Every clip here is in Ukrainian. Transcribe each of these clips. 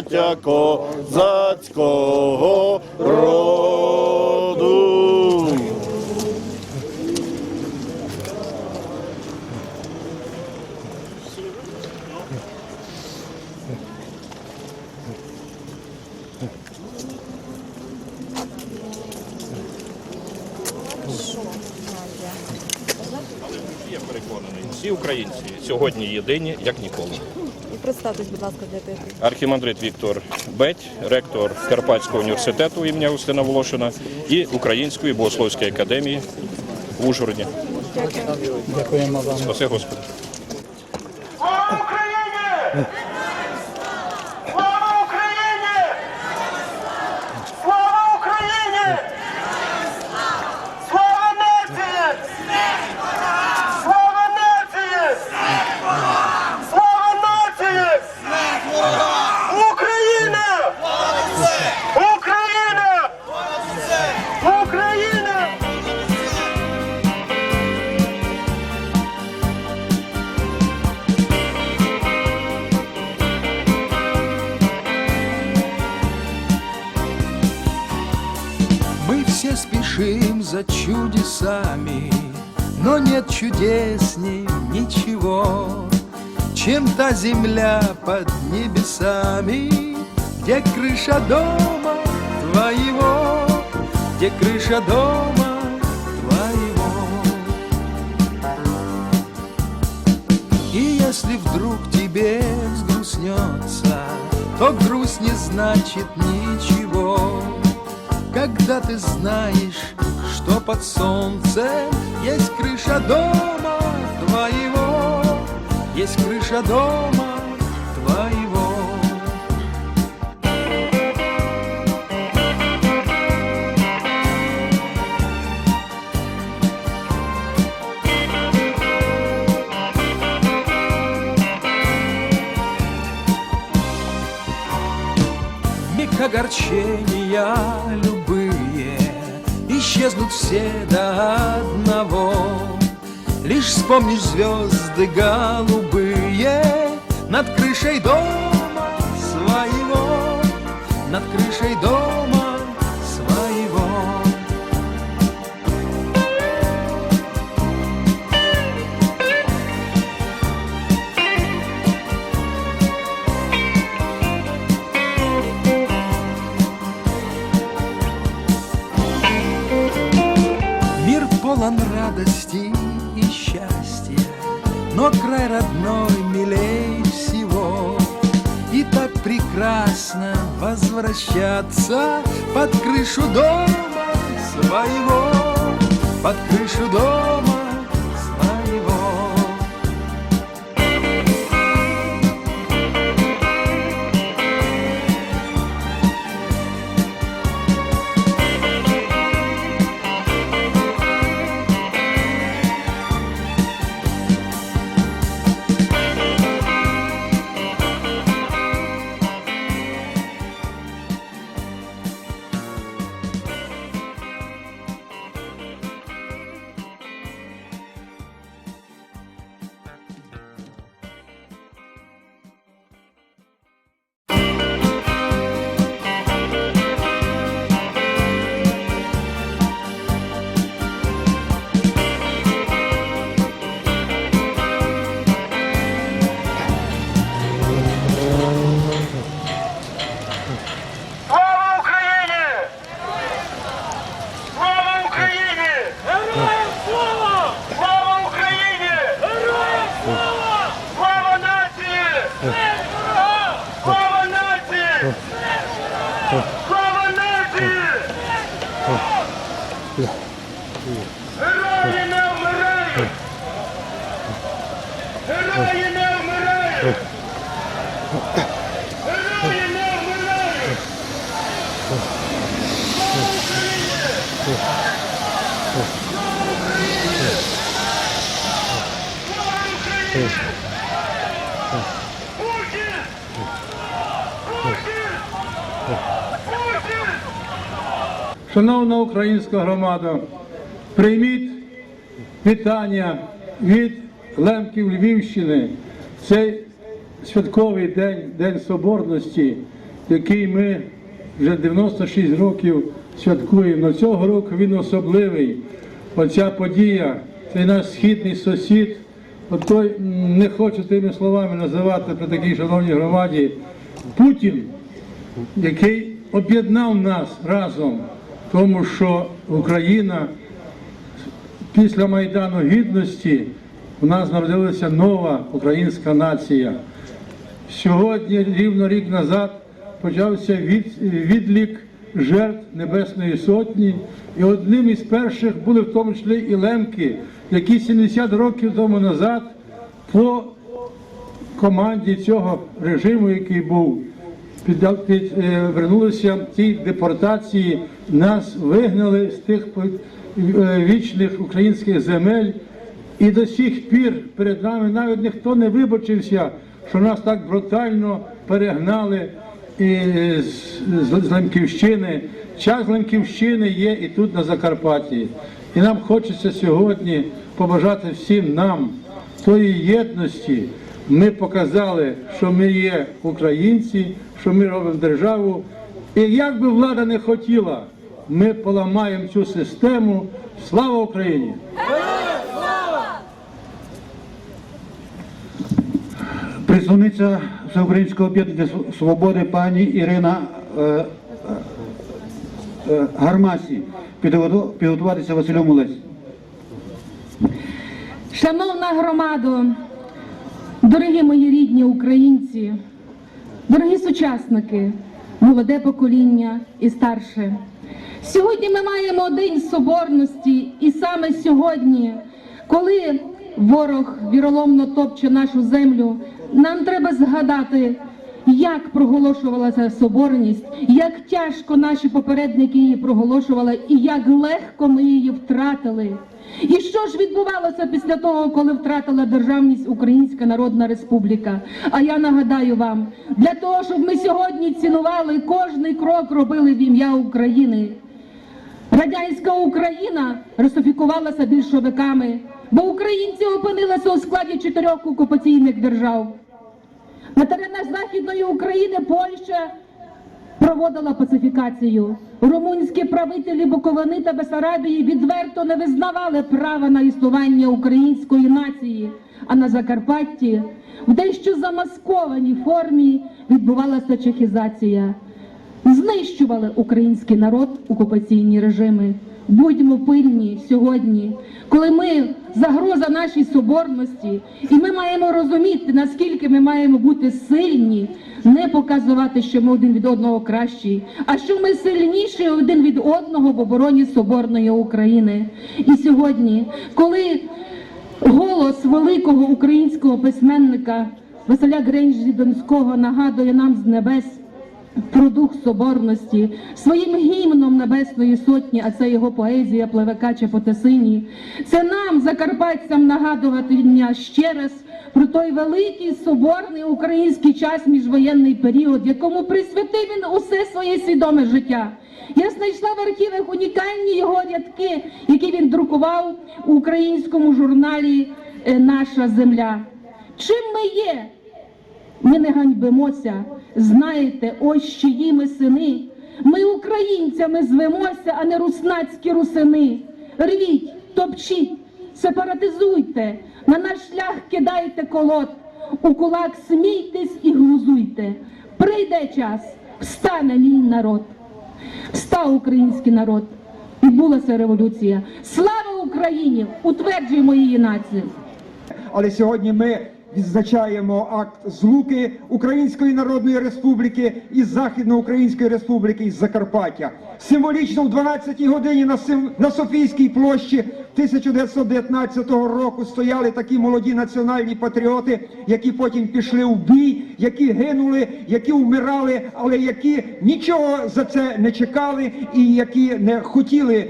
браття козацького роду. Я переконаний, всі українці сьогодні єдині, як ніколи. Представтесь, будь ласка, для тих. Архімандрит Віктор Беть, ректор Карпатського університету імені Устина Волошина і Української богословської академії в Ужгороді. Дякуємо вам. Спаси Господи. Все спешим за чудесами, но нет чудесней ничего, чем та земля под небесами, где крыша дома твоего, где крыша дома твоего. И если вдруг тебе взгрустнется, то грусть не значит ничего. Когда ты знаешь, что под солнцем есть крыша дома твоего, есть крыша дома твоего. Огорчения любые Исчезнут все до одного Лишь вспомнишь звезды голубые Над крышей дома своего Над крышей дома Радости и счастья, но край родной милей всего. И так прекрасно возвращаться под крышу дома своего, под крышу дома Шановна українська громада, прийміть вітання від лемків Львівщини. Цей святковий день, День Соборності, який ми вже 96 років святкуємо. Но цього року він особливий. Оця подія, цей наш східний сусід. От той не хочу тими словами називати при такій шановній громаді. Путін який об'єднав нас разом, тому що Україна після Майдану Гідності у нас народилася нова українська нація. Сьогодні, рівно рік назад, почався від, відлік жертв Небесної Сотні, і одним із перших були в тому числі і лемки, які 70 років тому назад по команді цього режиму, який був, вернулися в тій депортації, нас вигнали з тих е, вічних українських земель. І до сих пір перед нами навіть ніхто не вибачився, що нас так брутально перегнали з, з Лемківщини. Час Лемківщини є і тут на Закарпатті. І нам хочеться сьогодні побажати всім нам тої єдності. Ми показали, що ми є українці, що ми робимо державу. І як би влада не хотіла, ми поламаємо цю систему. Слава Україні! Представниця Всеукраїнського об'єднання Свободи пані Ірина е, е, е, Гармасі. Підготуватися Василю Мулець. Шановна громадо, дорогі мої рідні українці, дорогі сучасники, молоде покоління і старше. Сьогодні ми маємо День Соборності, і саме сьогодні, коли ворог віроломно топче нашу землю, нам треба згадати, як проголошувалася соборність, як тяжко наші попередники її проголошували, і як легко ми її втратили. І що ж відбувалося після того, коли втратила державність Українська Народна Республіка? А я нагадаю вам, для того, щоб ми сьогодні цінували кожний крок робили в ім'я України. Радянська Україна русифікувалася більшовиками, бо українці опинилися у складі чотирьох окупаційних держав. На теренах Західної України Польща проводила пацифікацію. Румунські правителі Буковини та Бесарабії відверто не визнавали права на існування української нації. А на Закарпатті в дещо замаскованій формі відбувалася чехізація. Знищували український народ окупаційні режими. Будьмо пильні сьогодні, коли ми загроза нашій соборності, і ми маємо розуміти, наскільки ми маємо бути сильні, не показувати, що ми один від одного кращі, а що ми сильніші один від одного в обороні соборної України. І сьогодні, коли голос великого українського письменника Василя Гренжі Донського нагадує нам з небес про дух соборності своїм гімном Небесної Сотні, а це його поезія Плевека чи Потесині. Це нам, закарпатцям, нагадувати ще раз про той великий соборний український час міжвоєнний період, якому присвятив він усе своє свідоме життя. Я знайшла в архівах унікальні його рядки, які він друкував у українському журналі е, Наша земля. Чим ми є? Ми не ганьбимося. Знаєте, ось чиї ми сини. Ми українцями звемося, а не руснацькі русини. Рвіть, топчіть, сепаратизуйте, на наш шлях кидайте колод, у кулак смійтесь і глузуйте. Прийде час, встане мій народ. Встав український народ. Відбулася революція. Слава Україні! Утверджуємо її націю. Але сьогодні ми відзначаємо акт злуки Української Народної Республіки із Західноукраїнської Республіки із Закарпаття. Символічно в 12-й годині на, Сим... на Софійській площі 1919 року стояли такі молоді національні патріоти, які потім пішли в бій, які гинули, які вмирали, але які нічого за це не чекали і які не хотіли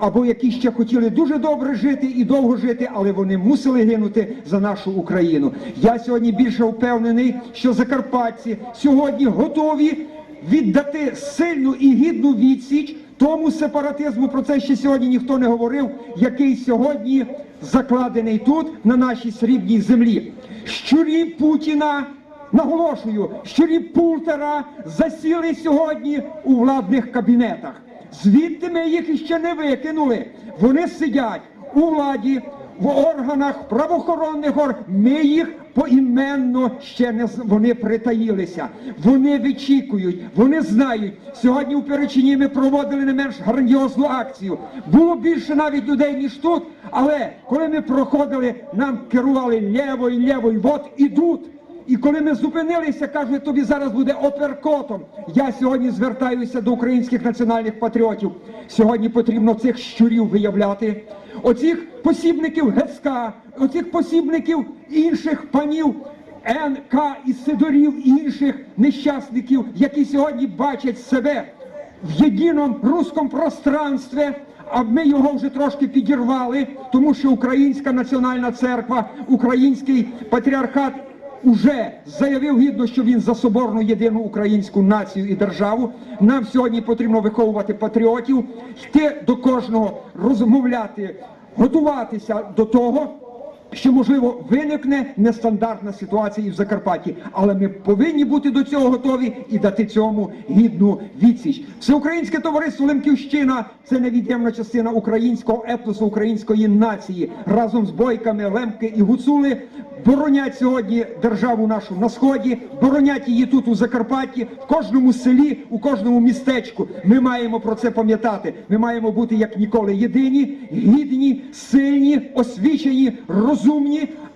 або які ще хотіли дуже добре жити і довго жити, але вони мусили гинути за нашу Україну. Я сьогодні більше впевнений, що закарпатці сьогодні готові віддати сильну і гідну відсіч тому сепаратизму, про це ще сьогодні ніхто не говорив, який сьогодні закладений тут, на нашій срібній землі. Щурі Путіна, наголошую, щурі Пултера засіли сьогодні у владних кабінетах. Звідти ми їх іще не викинули. Вони сидять у владі, в органах правоохоронних органів. Ми їх поіменно ще не вони притаїлися. Вони вичікують, вони знають. Сьогодні у Перечині ми проводили не менш грандіозну акцію. Було більше навіть людей, ніж тут. Але коли ми проходили, нам керували лєво, і от ідуть. І коли ми зупинилися, кажуть, тобі зараз буде оперкотом. Я сьогодні звертаюся до українських національних патріотів. Сьогодні потрібно цих щурів виявляти, оцих посібників ГЕСКА, оцих посібників інших панів. НК і Сидорів інших нещасників, які сьогодні бачать себе в єдиному руському пространстві, а ми його вже трошки підірвали, тому що Українська національна церква, український патріархат уже заявив гідно, що він за соборну єдину українську націю і державу. Нам сьогодні потрібно виховувати патріотів, йти до кожного, розмовляти, готуватися до того. Що можливо виникне нестандартна ситуація і в Закарпатті, але ми повинні бути до цього готові і дати цьому гідну відсіч. Всеукраїнське товариство Лемківщина це невід'ємна частина українського етносу, української нації. Разом з бойками Лемки і Гуцули боронять сьогодні державу нашу на сході, боронять її тут у Закарпатті, в кожному селі, у кожному містечку. Ми маємо про це пам'ятати. Ми маємо бути як ніколи єдині, гідні, сильні, освічені, розумні,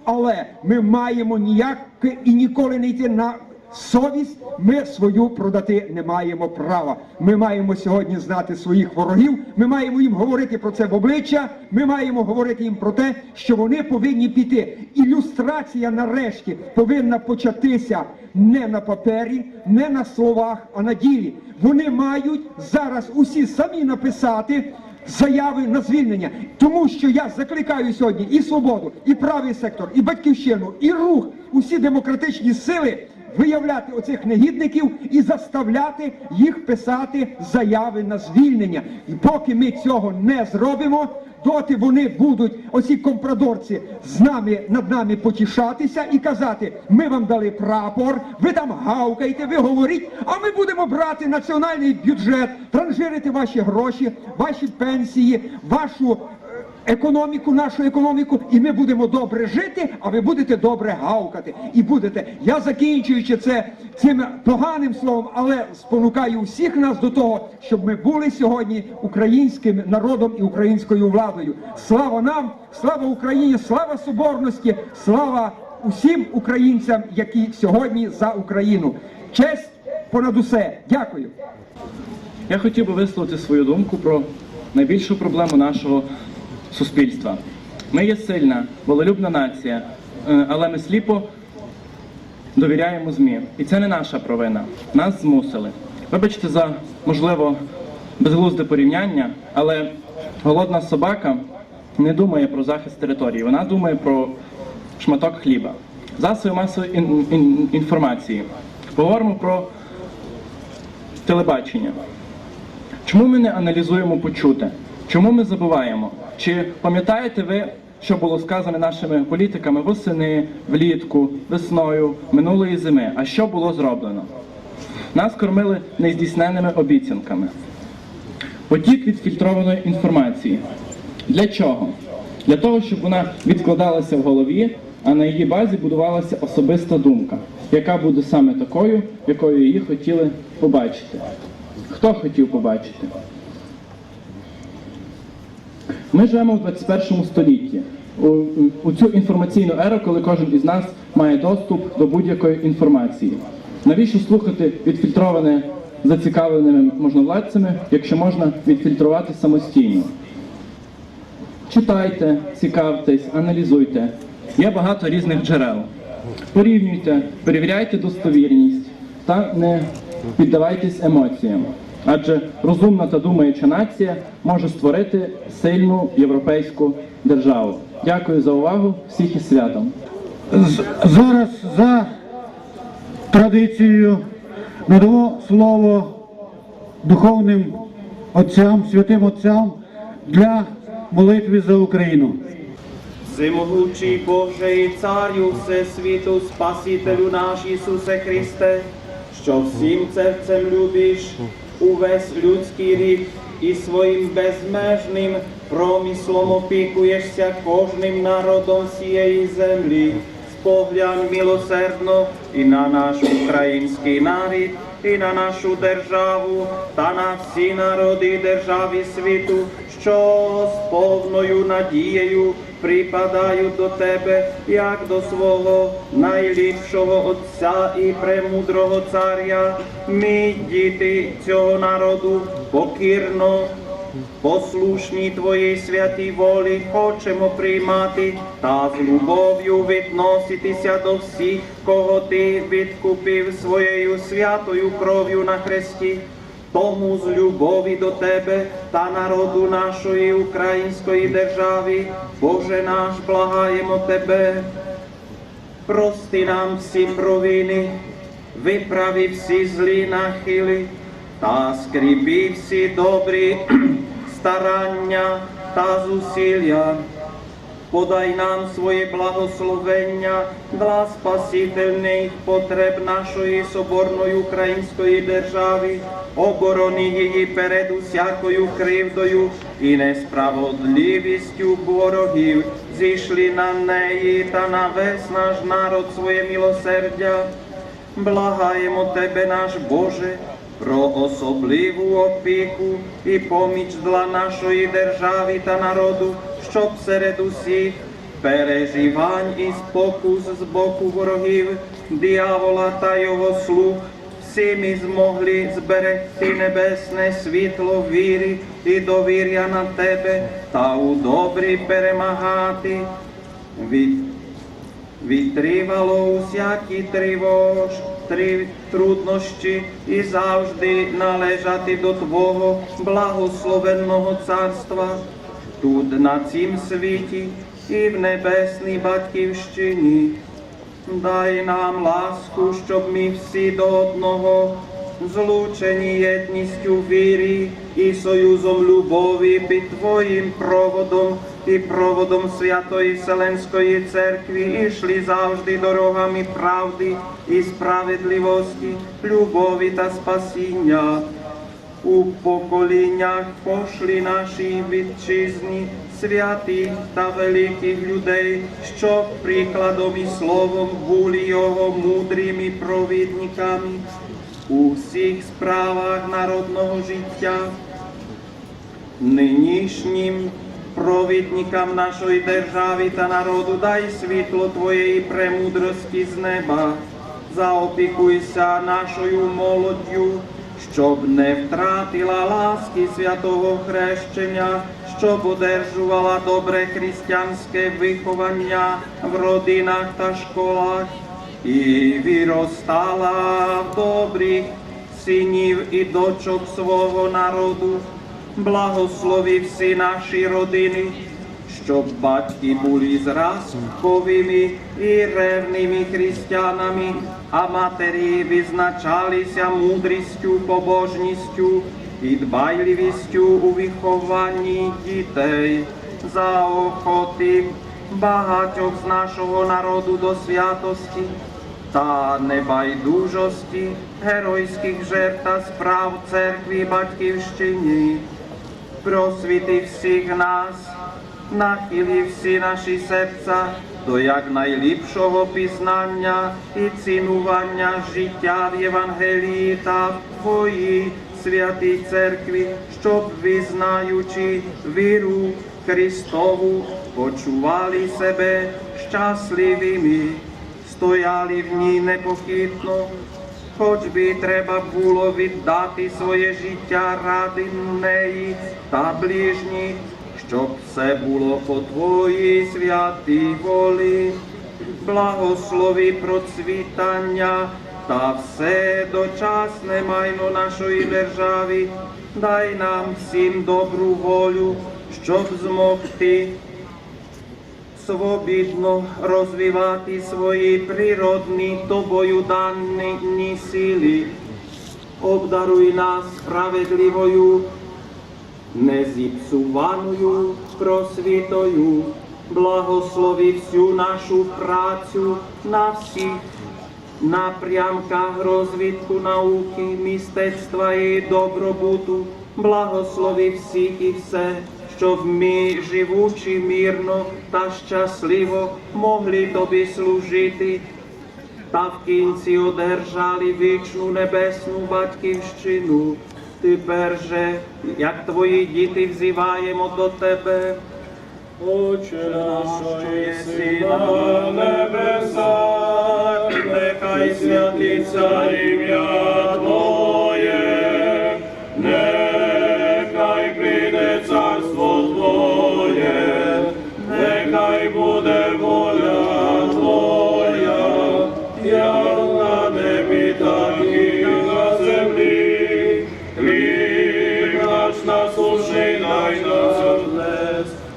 але ми маємо ніяк і ніколи не йти на совість. Ми свою продати не маємо права. Ми маємо сьогодні знати своїх ворогів. Ми маємо їм говорити про це в обличчя. Ми маємо говорити їм про те, що вони повинні піти. Ілюстрація нарешті повинна початися не на папері, не на словах, а на ділі. Вони мають зараз усі самі написати заяви на звільнення. Тому що я закликаю сьогодні і свободу, і правий сектор, і батьківщину, і рух, усі демократичні сили виявляти оцих негідників і заставляти їх писати заяви на звільнення. І поки ми цього не зробимо, доти вони будуть, оці компрадорці, з нами над нами потішатися і казати: ми вам дали прапор, ви там гавкаєте, ви говоріть, а ми будемо брати національний бюджет, транжирити ваші гроші, ваші пенсії, вашу. Економіку, нашу економіку, і ми будемо добре жити, а ви будете добре гавкати. І будете. Я закінчуючи це цим поганим словом, але спонукаю всіх нас до того, щоб ми були сьогодні українським народом і українською владою. Слава нам, слава Україні, слава соборності, слава усім українцям, які сьогодні за Україну. Честь понад усе. Дякую. Я хотів би висловити свою думку про найбільшу проблему нашого суспільства. Ми є сильна, волелюбна нація, е, але ми сліпо довіряємо ЗМІ. І це не наша провина. Нас змусили. Вибачте за, можливо, безглузде порівняння, але голодна собака не думає про захист території, вона думає про шматок хліба. Засоби масової ін- ін- інформації. Поговоримо про телебачення. Чому ми не аналізуємо почуте? Чому ми забуваємо? Чи пам'ятаєте ви, що було сказано нашими політиками восени, влітку, весною, минулої зими? А що було зроблено? Нас кормили нездійсненними обіцянками. Потік відфільтрованої інформації. Для чого? Для того, щоб вона відкладалася в голові, а на її базі будувалася особиста думка, яка буде саме такою, якою її хотіли побачити. Хто хотів побачити? Ми живемо в 21 столітті. У, у цю інформаційну еру, коли кожен із нас має доступ до будь-якої інформації. Навіщо слухати відфільтроване зацікавленими можновладцями, якщо можна відфільтрувати самостійно? Читайте, цікавтесь, аналізуйте. Є багато різних джерел. Порівнюйте, перевіряйте достовірність та не піддавайтесь емоціям. Адже розумна та думаюча нація може створити сильну європейську державу. Дякую за увагу. Всіх із святом. Зараз за традицією надамо слово духовним отцям, святим отцям для молитви за Україну. Всемогучий Боже і Царю Всесвіту, Спасителю наш Ісусе Христе, що всім серцем любиш увесь людський рід і своїм безмежним промислом опікуєшся кожним народом всієї землі. Споглянь милосердно і на наш український нарід, і на нашу державу, та на всі народи держави світу, що з повною надією припадають до тебе, як до свого найліпшого Отця і премудрого Царя. Ми, діти цього народу, покірно Послушні Твоїй святій волі хочемо приймати та з любов'ю відноситися до всіх, кого Ти відкупив своєю святою кров'ю на хресті. Тому з любові до Тебе та народу нашої української держави, Боже наш, благаємо Тебе. Прости нам всі провини, виправи всі злі нахили, та скріпи всі добрі старання та зусилля. Подай нам своє благословення для спасительних потреб нашої соборної української держави, оборони її перед усякою кривдою і несправедливістю ворогів, зійшли на неї та на весь наш народ своє милосердя. Благаємо Тебе, наш Боже, про особливу опіку і поміч для нашої держави та народу, щоб серед усіх переживань і спокус з боку ворогів, диявола та його слуг, всі ми змогли зберегти небесне світло віри і довір'я на Тебе та у добрі перемагати. Від Витривало усякі тривож, три, труднощі і завжди належати до Твого благословенного царства, тут на цім світі і в небесній батьківщині. Дай нам ласку, щоб ми всі до одного, злучені єдністю віри і союзом любові під Твоїм проводом і проводом Святої Вселенської Церкви ішли завжди дорогами правди і справедливості, любові та спасіння. У поколіннях пошли наші вітчизні, святих та великих людей, що прикладом і словом були його мудрими провідниками у всіх справах народного життя. Нинішнім провідникам нашої держави та народу дай світло Твоєї премудрості з неба, заопікуйся нашою молоддю, щоб не втратила ласки святого хрещення, щоб одержувала добре християнське виховання в родинах та школах і виростала в добрих синів і дочок свого народу. Благослови всі наші родини, щоб батьки були зразковими і ревними християнами, а матері визначалися мудрістю, побожністю і дбайливістю у вихованні дітей. Заохотив багатьох з нашого народу до святості та небайдужості геройських жертв та справ церкві батьківщині. Просвіти всіх нас, нахили всі наші серця до якнайліпшого пізнання і цінування життя в Євангелії та в Твоїй святій церкві, щоб визнаючи віру Христову, почували себе щасливими, стояли в ній непохитно, хоч би треба було віддати своє життя ради неї та ближніх, щоб все було по Твоїй святій волі. Благослови процвітання та все дочасне майно нашої держави, дай нам всім добру волю, щоб змогти свобідно розвивати свої природні тобою дані сили. Обдаруй нас справедливою, незіпсуваною просвітою, благослови всю нашу працю на всіх напрямках розвитку науки, мистецтва і добробуту, благослови всіх і все, щоб ми, живучи мирно та щасливо, могли тобі служити та в кінці одержали вічну небесну батьківщину. Тепер же, як твої діти, взиваємо до тебе. Отче наш, що єси на небесах, нехай святиться ім'я Твоє,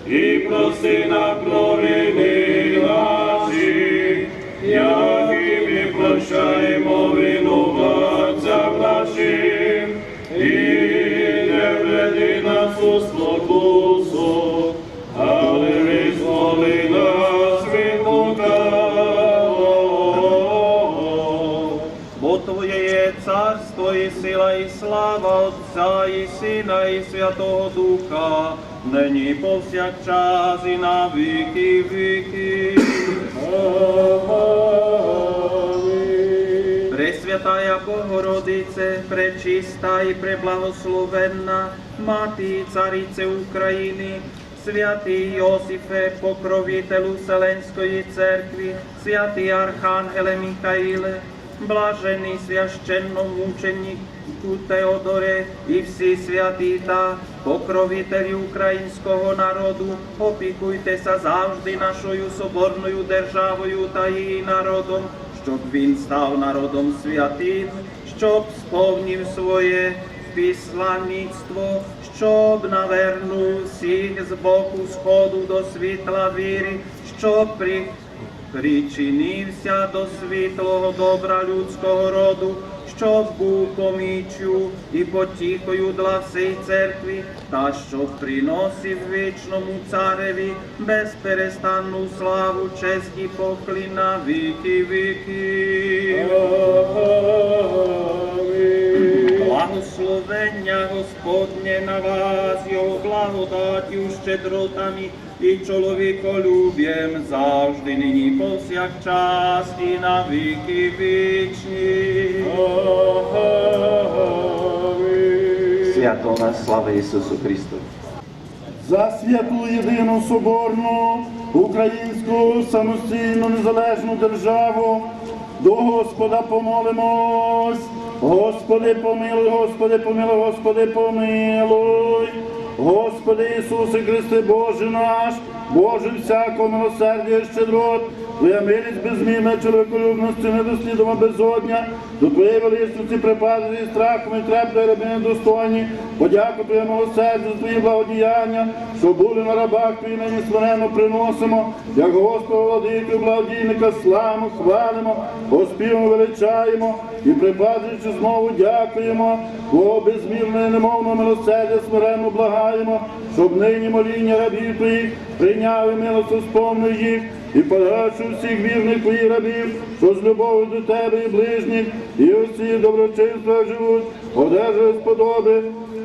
і прости нам провини наші, як і ми прощаємо винуватцям нашим, і не введи нас у спокусу, але визволи нас від лукавого. Бо Твоє є царство і сила, і слава Отця і Сина, і Святого Духа, нині повсякчас і на віки віки. Пресвятая Богородице, пречиста і преблагословенна, Мати і Царице України, святий Йосифе, покровителю Вселенської церкви, святий Архангеле Михаїле, блажений священномученику Теодоре і всі святі та покровителі українського народу, опікуйтеся завжди нашою соборною державою та її народом, щоб він став народом святим, щоб сповнив своє післанництво, щоб навернув всіх з боку сходу до світла віри, щоб при причинився до світлого добра людського роду, щоб був поміччю і потіхою для всій церкви, та щоб приносив вічному цареві безперестанну славу, честь і поклін віки віки. Благословення Господнє на вас, Його благодаттю, щедротами і чоловіколюб'єм завжди, нині повсякчас і на віки вічні. Свято нас, слава Ісусу Христу! за святу єдину соборну українську самостійну незалежну державу. До Господа помолимось. Господи, помилуй, Господи, помилуй, Господи, помилуй. Господи Ісусе Христе, Боже наш, Боже всякого милосердя і щедрот, Твоя милість безмірна, чоловіколюбності, недослідома безодня, до Твоєї величності припади і страхом і треплої рабини достойні, подяку Твоє милосердя за Твої благодіяння, що були на рабах Твої нині смиренно приносимо, як Господа владику, благодійника, славу, хвалимо, оспівимо, величаємо. І припадаючи знову дякуємо, бо безмірне немовно милосердя смиренно благаємо, щоб нині моління рабів Твоїх прийняв і милостю сповнив їх, і подачу всіх вірних твоїх рабів, що з любов'ю до тебе і ближніх, і усі доброчинства живуть, одержує сподоби,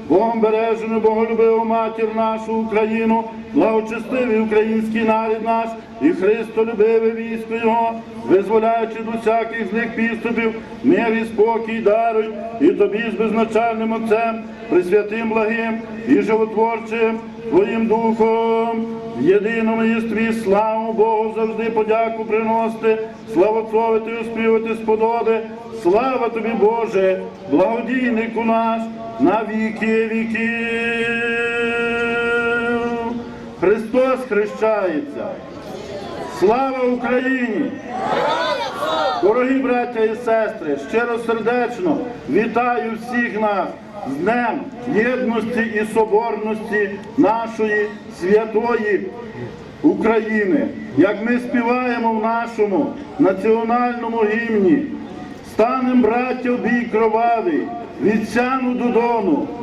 Богом бережену, боголюбиву матір нашу Україну, благочестивий український нарід наш і Христолюбиве військо Його, визволяючи до всяких злих підступів, мир і спокій даруй, і тобі з безначальним Отцем, присвятим благим і животворчим Твоїм Духом, єдиному єстві славу Богу завжди подяку приносити, славословити і оспівати сподоби. Слава тобі, Боже, благодійнику наш на віки віків. Христос хрещається. Слава Україні! Дорогі браття і сестри, щиросердечно вітаю всіх нас з Днем єдності і соборності нашої святої України. Як ми співаємо в нашому національному гімні, станем браття бій кровавий, від сяну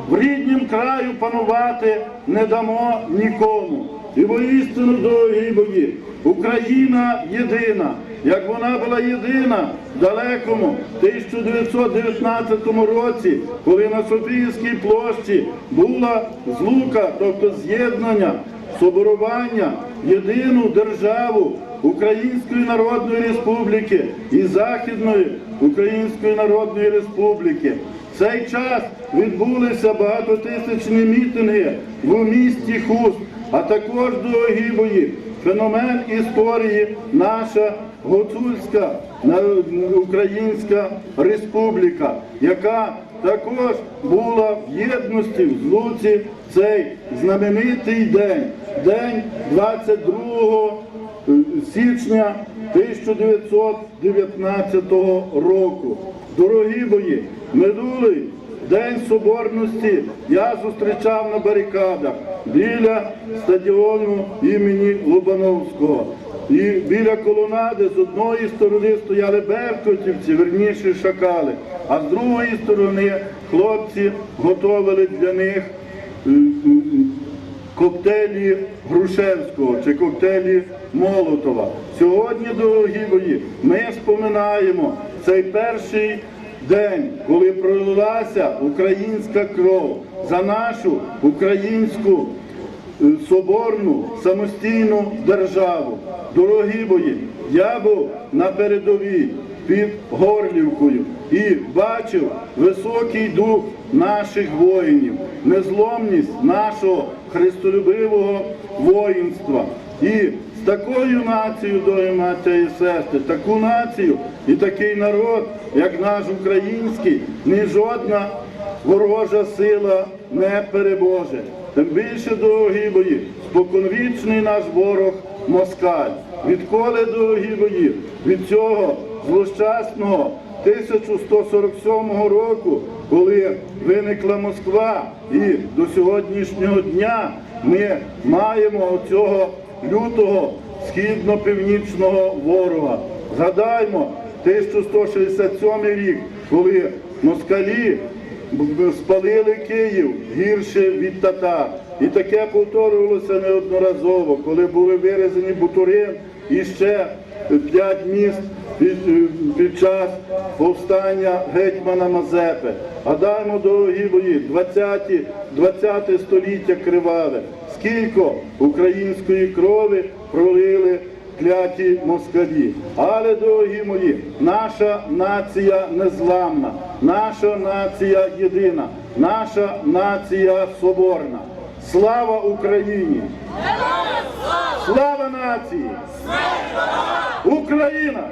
в ріднім краю панувати не дамо нікому. І воістину, дорогі бої, Україна єдина, як вона була єдина в далекому 1919 році, коли на Софіївській площі була злука, тобто з'єднання, соборування єдину державу Української Народної Республіки і Західної Української Народної Республіки. В цей час відбулися багатотисячні мітинги в місті Хуст, а також дорогі бої. Феномен історії наша Гуцульська Українська Республіка, яка також була в єдності в злуці цей знаменитий день, день 22 січня 1919 року. Дорогі мої, минулий День Соборності я зустрічав на барикадах біля стадіону імені Лобановського. І біля колонади з одної сторони стояли беркутівці, верніше шакали, а з другої сторони хлопці готували для них е, е, коктейлі Грушевського чи коктейлі Молотова. Сьогодні, дорогі мої, ми споминаємо цей перший день, коли пролилася українська кров за нашу українську е, соборну самостійну державу. Дорогі мої, я був на передовій під Горлівкою і бачив високий дух наших воїнів, незломність нашого христолюбивого воїнства. І такою нацією, дорогі маття і сестри, таку націю і такий народ, як наш український, ні жодна ворожа сила не переможе. Тим більше, дорогі мої, споконвічний наш ворог москаль. Відколи, дорогі мої, від цього злощасного 1147 року, коли виникла Москва, і до сьогоднішнього дня ми маємо оцього лютого східно-північного ворога. Згадаймо 1167 рік, коли москалі спалили Київ гірше від татар. І таке повторювалося неодноразово, коли були вирізані Бутурин і ще п'ять міст під, е, під час повстання гетьмана Мазепи. Гадаємо, дорогі мої, 20, 20 століття криваве. Скільки української крові пролили кляті москалі. Але, дорогі мої, наша нація незламна, наша нація єдина, наша нація соборна. Слава Україні! Слава нації! Україна!